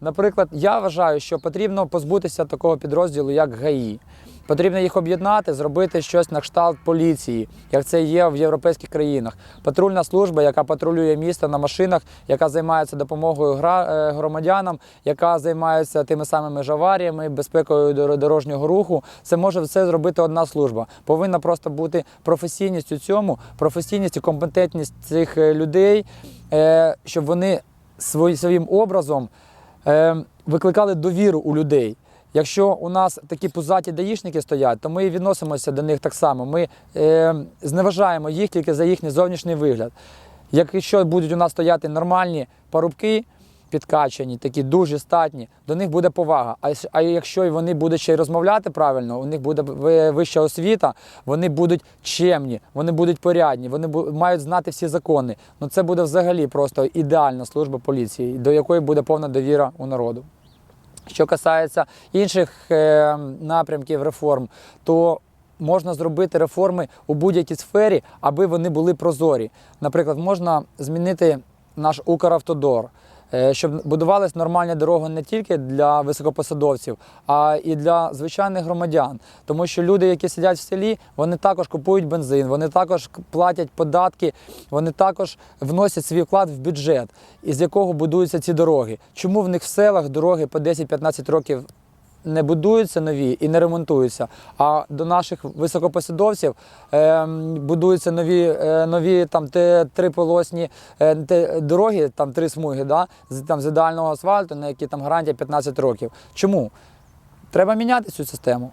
Наприклад, я вважаю, що потрібно позбутися такого підрозділу, як ГАІ. Потрібно їх об'єднати, зробити щось на кшталт поліції, як це є в європейських країнах. Патрульна служба, яка патрулює місто на машинах, яка займається допомогою е, громадянам, яка займається тими самими ж аваріями, безпекою дор- дорожнього руху. Це може все зробити одна служба. Повинна просто бути професійність у цьому, професійність і компетентність цих е, людей, е, щоб вони своїм образом е, викликали довіру у людей. Якщо у нас такі пузаті даїшники стоять, то ми відносимося до них так само. Ми е, зневажаємо їх тільки за їхній зовнішній вигляд. Якщо будуть у нас стояти нормальні парубки, підкачані, такі дуже статні, до них буде повага. А, а якщо вони будуть ще й розмовляти правильно, у них буде вища освіта, вони будуть чемні, вони будуть порядні, вони мають знати всі закони. Ну це буде взагалі просто ідеальна служба поліції, до якої буде повна довіра у народу. Що касається інших е, напрямків реформ, то можна зробити реформи у будь-якій сфері, аби вони були прозорі. Наприклад, можна змінити наш Укравтодор, щоб будувалась нормальна дорога не тільки для високопосадовців, а і для звичайних громадян. Тому що люди, які сидять в селі, вони також купують бензин, вони також платять податки, вони також вносять свій вклад в бюджет, із якого будуються ці дороги. Чому в них в селах дороги по 10-15 років не будуються нові і не ремонтуються, а до наших високопосадовців е, будуються нові, е, нові там те, триполосні е, те, дороги, там три смуги, да, з, там, з ідеального асфальту, на які там гарантія 15 років. Чому? Треба міняти цю систему.